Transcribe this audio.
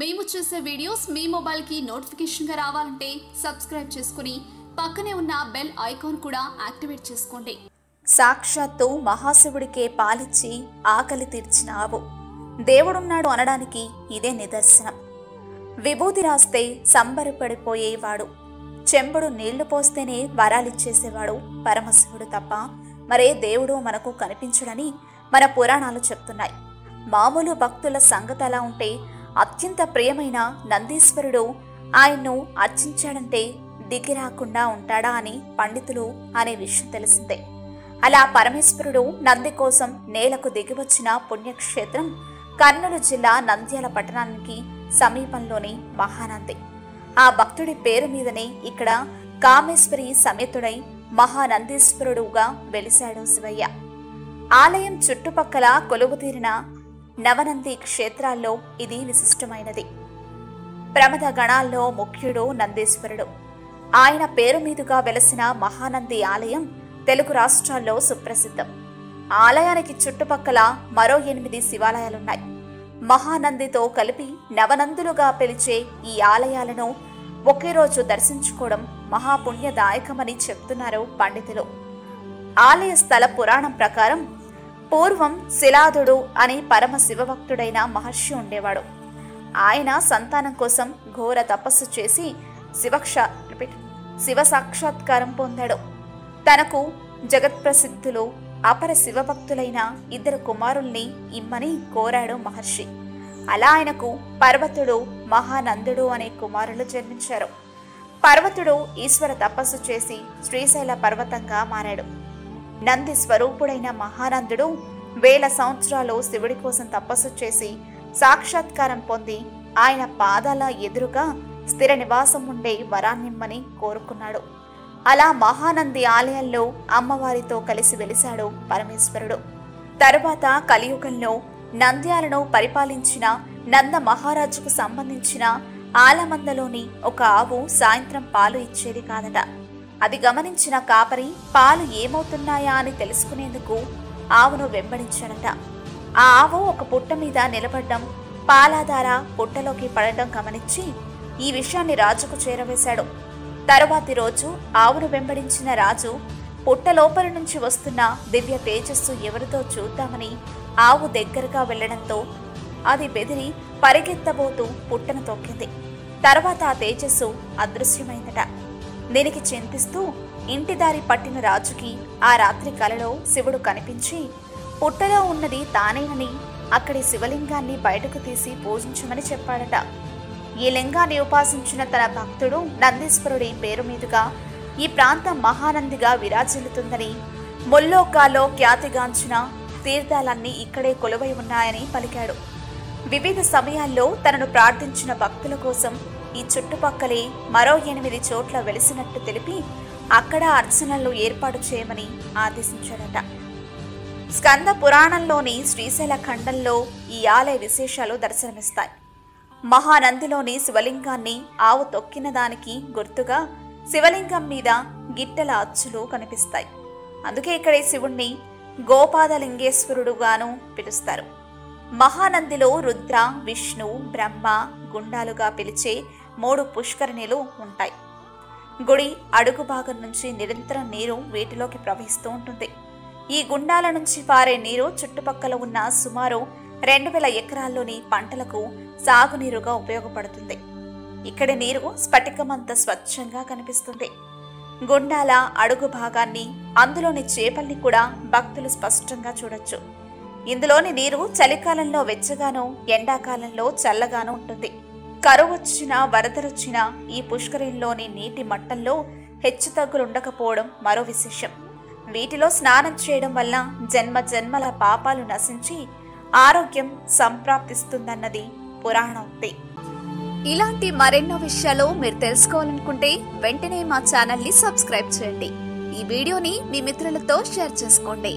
మేము చేసే వీడియోస్ మీ మొబైల్కి నోటిఫికేషన్గా రావాలంటే సబ్స్క్రైబ్ చేసుకుని పక్కనే ఉన్న బెల్ ఐకాన్ కూడా యాక్టివేట్ చేసుకోండి. సాక్షాత్తు మహాశివుడికే పాలిచ్చి ఆకలి తీర్చిన ఆవు దేవుడున్నాడు అనడానికి ఇదే నిదర్శనం. విభూతి రాస్తే సంబరపడిపోయేవాడు చెంబుడు నీళ్ళు పోస్తేనే వరాలిచ్చేసేవాడు పరమశివుడు తప్ప మరే దేవుడు మనకు కనిపించడని మన పురాణాలు చెప్తున్నాయి. మామూలు భక్తుల సంగతి అలా ఉంటే అత్యంత ప్రియమైన నందీశ్వరుడు ఆయన్ను అర్చించాడంటే దిగిరాకుండా ఉంటాడా అని పండితులు అనే విషయం తెలిసిందే. అలా పరమేశ్వరుడు నంది కోసం నేలకు దిగివచ్చిన పుణ్యక్షేత్రం కర్నూలు జిల్లా నంద్యాల పట్టణానికి సమీపంలోని మహానంది. ఆ భక్తుడి పేరు మీదనే ఇక్కడ కామేశ్వరి సమేతుడై మహానందీశ్వరుడుగా వెలిశాడు శివయ్య. ఆలయం చుట్టుపక్కల కొలువుతీరిన నవనంది క్షేత్రాల్లో ఇది విశిష్టమైనది. ప్రమద గణాల్లో ముఖ్యుడు నందీశ్వరుడు. ఆయన పేరు మీదుగా వెలసిన మహానంది ఆలయం తెలుగు రాష్ట్రాల్లో సుప్రసిద్ధం. ఆలయానికి చుట్టుపక్కల మరో ఎనిమిది శివాలయాలున్నాయి. మహానందితో కలిపి నవనందులుగా పిలిచే ఈ ఆలయాలను ఒకే రోజు దర్శించుకోవడం మహాపుణ్యదాయకమని చెప్తున్నారు పండితులు. ఆలయ స్థల పురాణం ప్రకారం పూర్వం శిలాదుడు అని పరమ శివభక్తుడైన మహర్షి ఉండేవాడు. ఆయన సంతానం కోసం ఘోర తపస్సు చేసి శివక్ష శివ సాక్షాత్కారం పొందాడు. తనకు జగత్ప్రసిద్ధులు అపర శివభక్తులైన ఇద్దరు కుమారుల్ని ఇమ్మని కోరాడు మహర్షి. అలా ఆయనకు పర్వతుడు మహానందుడు అనే కుమారులు జన్మించారు. పర్వతుడు ఈశ్వర తపస్సు చేసి శ్రీశైల పర్వతంగా మారాడు. నంది స్వరూపుడైన మహానందుడు వేల సంవత్సరాలు శివుడి కోసం తపస్సు చేసి సాక్షాత్కారం పొంది ఆయన పాదాల ఎదురుగా స్థిర నివాసం ఉండే వరాన్నిమ్మని కోరుకున్నాడు. అలా మహానంది ఆలయంలో అమ్మవారితో కలిసి వెలిశాడు పరమేశ్వరుడు. తరువాత కలియుగంలో నంద్యాలను పరిపాలించిన నంద మహారాజుకు సంబంధించిన ఆలమందలోని ఒక ఆవు సాయంత్రం పాలు ఇచ్చేది కాదట. అది గమనించిన కాపరి పాలు ఏమవుతున్నాయా? అని తెలుసుకునేందుకు ఆవును వెంబడించాడట. ఆ ఆవు ఒక పుట్ట మీద నిలబడ్డం పాలాధార పుట్టలోకి పడటం గమనించి ఈ విషయాన్ని రాజుకు చేరవేశాడు. తరువాతి రోజు ఆవును వెంబడించిన రాజు పుట్ట లోపల నుంచి వస్తున్న దివ్య తేజస్సు ఎవరితో చూద్దామని ఆవు దగ్గరగా వెళ్ళడంతో అది బెదిరి పరిగెత్తబోతూ పుట్టను తొక్కింది. తర్వాత ఆ తేజస్సు అదృశ్యమైందట. దీనికి చింతిస్తూ ఇంటి దారి పట్టిన రాజుకి ఆ రాత్రి కలలో శివుడు కనిపించి పుట్టలో ఉన్నది తానేనని అక్కడి శివలింగాన్ని బయటకు తీసి పూజించమని చెప్పాడట. ఈ లింగాన్ని ఉపాసించిన తన భక్తుడు నందీశ్వరుడి పేరు మీదుగా ఈ ప్రాంతం మహానందిగా విరాజిల్లుతుందని ముల్లోకాలో ఖ్యాతిగాంచిన తీర్థాలన్నీ ఇక్కడే కొలువై ఉన్నాయని పలికాడు. వివిధ సమయాల్లో తనను ప్రార్థించిన భక్తుల కోసం ఈ చుట్టుపక్కలే మరో ఎనిమిది చోట్ల వెలిసినట్టు తెలిపి అక్కడ అర్చనలు ఏర్పాటు చేయమని ఆదేశించాడట. స్కంద పురాణంలోని శ్రీశైల ఖండంలో ఈ ఆలయ విశేషాలు దర్శనమిస్తాయి. మహానందిలోని శివలింగాన్ని ఆవు తొక్కిన దానికి గుర్తుగా శివలింగం మీద గిట్టెల అచ్చులు కనిపిస్తాయి. అందుకే ఇక్కడే శివుణ్ణి గోపాదలింగేశ్వరుడుగాను పిలుస్తారు. మహానందిలో రుద్ర విష్ణు బ్రహ్మ గుండాలుగా పిలిచే మూడు పుష్కరిణిలు ఉంటాయి. గుడి అడుగు భాగం నుంచి నిరంతరం నీరు వీటిలోకి ప్రవహిస్తూ ఉంటుంది. ఈ గుండాల నుంచి పారే నీరు చుట్టుపక్కల ఉన్న సుమారు రెండు వేల ఎకరాల్లోని పంటలకు సాగునీరుగా ఉపయోగపడుతుంది. ఇక్కడి నీరు స్ఫటికమంత స్వచ్ఛంగా కనిపిస్తుంది. గుండాల అడుగు భాగాన్ని అందులోని చేపల్ని కూడా భక్తులు స్పష్టంగా చూడొచ్చు. ఇందులోని నీరు చలికాలంలో వెచ్చగాను ఎండాకాలంలో చల్లగాను ఉంటుంది. కరువొచ్చినా వరదలొచ్చినా ఈ పుష్కరిణిలోని నీటి మట్టంలో హెచ్చుతగ్గులుండకపోవడం మరో విశేషం. వీటిలో స్నానం చేయడం వల్ల జన్మ జన్మల పాపాలు నశించి ఆరోగ్యం సంప్రాప్తిస్తుందన్నది పురాణోక్తి ఇలాంటి మరెన్నో విషయాలు మీరు తెలుసుకోవాలనుకుంటే వెంటనే మా ఛానల్ని సబ్స్క్రైబ్ చేయండి. ఈ వీడియోని మీ మిత్రులతో షేర్ చేసుకోండి.